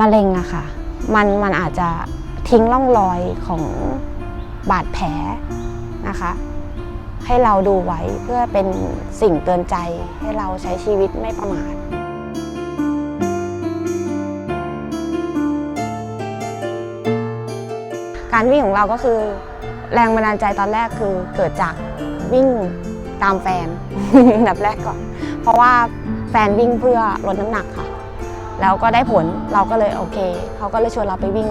มะเร็งอะค่ะ มันมันอาจจะทิ้งร่องรอยของบาดแผลนะคะ ให้เราดูไว้เพื่อเป็นสิ่งเตือนใจให้เราใช้ชีวิตไม่ประมาทการวิ่งของเราก็คือ แรงบันดาลใจตอนแรกคือเกิดจากวิ่งตามแฟนอันดับแรกก่อน เพราะว่าแฟนวิ่งเพื่อลดน้ำหนักค่ะ แล้วก็ได้ผลเราก็เลยโอเค เขาก็เลยชวนเราไปวิ่ง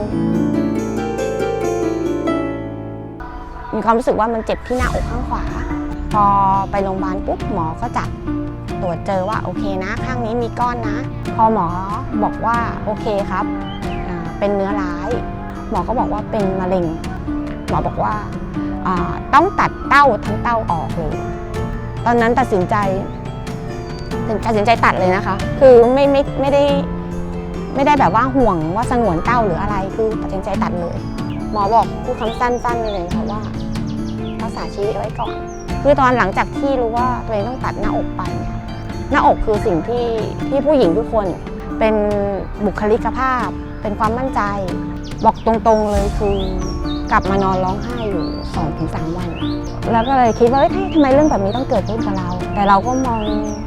มีความรู้สึกว่ามันเจ็บที่หน้าอกข้างขวา พอไปโรงพยาบาลปุ๊บหมอก็จัดตรวจเจอว่าโอเคนะ ข้างนี้มีก้อนนะ พอหมอบอกว่าโอเคครับ เป็นเนื้อร้าย หมอก็บอกว่าเป็นมะเร็ง หมอบอกว่าอ่าต้องตัดเต้าทั้งเต้าออกเลย ตอนนั้นตัดสินใจตัดสินใจตัดเลยนะคะ คือไม่ไม่ไม่ได้ ไม่ได้แบบว่าห่วงว่าสงวนเต้าหรืออะไรคือตัดสินใจตัดเลยหมอบอกพูดคำสั้นๆเลยค่ะว่ารักษาชีวิตไว้ก่อน คือตอนหลังจากที่รู้ว่าตัวเองต้องตัดหน้าอกไปเนี่ยหน้าอกคือสิ่งที่ที่ผู้หญิงทุกคนเป็นบุคลิกภาพ เป็นความมั่นใจ บอกตรงๆเลยคือกลับมานอนร้องไห้อยู่2-3วัน แล้วก็เลยคิดว่าเอ้ยทำไมเรื่องแบบนี้ต้องเกิดขึ้นกับเรา แต่เราก็มอง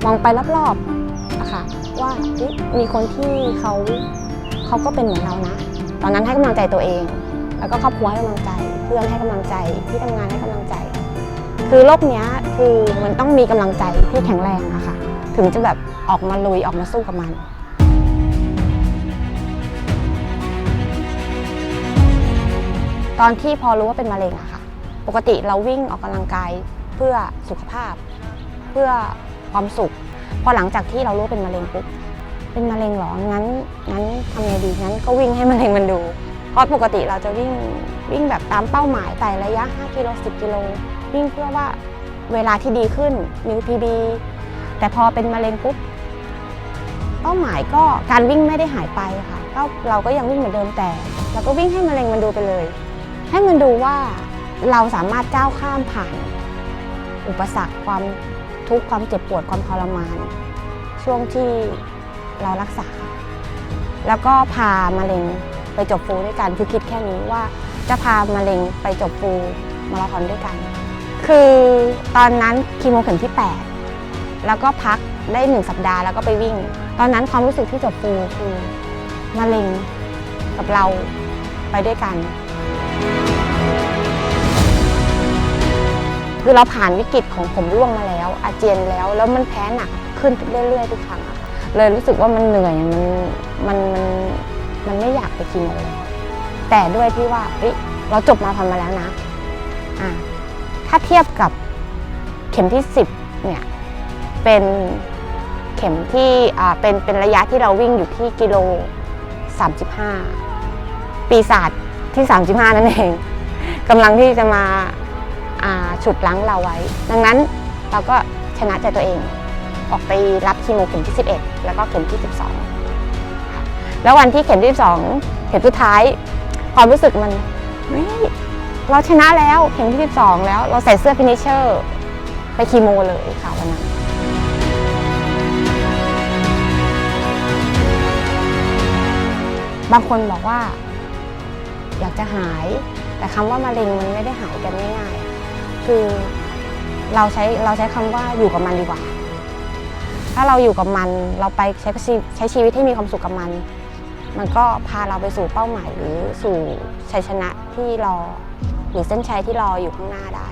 มองไปรอบๆ ว่ามีคนที่เขาเขาก็เป็นเหมือนเรานะ ตอนนั้นให้กำลังใจตัวเอง แล้วก็ครอบครัวให้กำลังใจ เพื่อนให้กำลังใจที่ทำงานให้กำลังใจ คือโลกเนี้ยคือมันต้องมีกำลังใจที่แข็งแรงอะค่ะถึงจะแบบออกมาลุยออกมาสู้กับมันตอนที่พอรู้ว่าเป็นมะเร็งอะค่ะ ปกติเราวิ่งออกกำลังกายเพื่อสุขภาพ เพื่อความสุข พอหลังจากที่เรารู้เป็นมะเร็งปุ๊บเป็นมะเร็งหรองั้นงั้นทำไงดีงั้นก็วิ่งให้มะเร็งมันดู เพราะปกติเราจะวิ่งวิ่งแบบตามเป้าหมายแต่ระยะ 5 กิโล 10 กิโล วิ่งเพื่อว่าเวลาที่ดีขึ้นมิวพีดี แต่พอเป็นมะเร็งปุ๊บเป้าหมายก็การวิ่งไม่ได้หายไปค่ะก็เราก็ยังวิ่งเหมือนเดิมแต่เราก็วิ่งให้มะเร็งมันดูไปเลย ให้มันดูว่าเราสามารถก้าวข้ามผ่าน อุปสรรคความ ทุกข์ความเจ็บปวดความทรมาน ช่วงที่เรารักษา แล้วก็พามะเร็งไปจบฟูด้วยกันคือคิดแค่นี้ว่าจะพามะเร็งไปจบฟูมาราธอนด้วยกัน คือตอนนั้นคีโมเข็มที่ 8 แล้วก็พักได้หนึ่งสัปดาห์แล้วก็ไปวิ่ง ตอนนั้นความรู้สึกที่จบฟูคือมะเร็งกับเราไปด้วยกัน คือเราผ่านวิกฤตของผมร่วงมาแล้ว อาเจียนแล้ว แล้วมันแพ้หนักขึ้นเรื่อยๆทุกครั้งอะค่ะเลยรู้สึกว่ามันเหนื่อยมันมันมันมันไม่อยากไปคีโมแล้วแต่ด้วยที่ว่าเฮ้ยเราจบมาทำมาแล้วนะอะถ้าเทียบกับเข็มที่ 10เนี่ยเป็นเข็มที่อ่าเป็นเป็นระยะที่เราวิ่งอยู่ที่กิโล 35 ปีศาจที่ 35 นั่นเองกำลังที่จะมาอ่าฉุดรั้งเราไว้ ดังนั้นเราก็ ชนะใจตัวเอง ออกไปรับคีโมเข็มที่ 11 แล้วก็เข็มที่ 12 แล้ววันที่เข็มที่ 12 เข็มสุดท้าย ความรู้สึกมันเฮ้ยเราชนะแล้วเข็มที่ 12 แล้วเราใส่เสื้อฟินิชเชอร์ไปคีโมเลยค่ะวันนั้นบางคนบอกว่า อยากจะหาย แต่คำว่ามะเร็งมันไม่ได้หายกันง่ายๆคือ เราใช้เราใช้คำว่าอยู่กับมันดีกว่า ถ้าเราอยู่กับมันเราไปใช้ชีใช้ชีวิตให้มีความสุขกับมัน มันก็พาเราไปสู่เป้าหมายหรือสู่ชัยชนะที่รอ หรือเส้นชัยที่รออยู่ข้างหน้าได้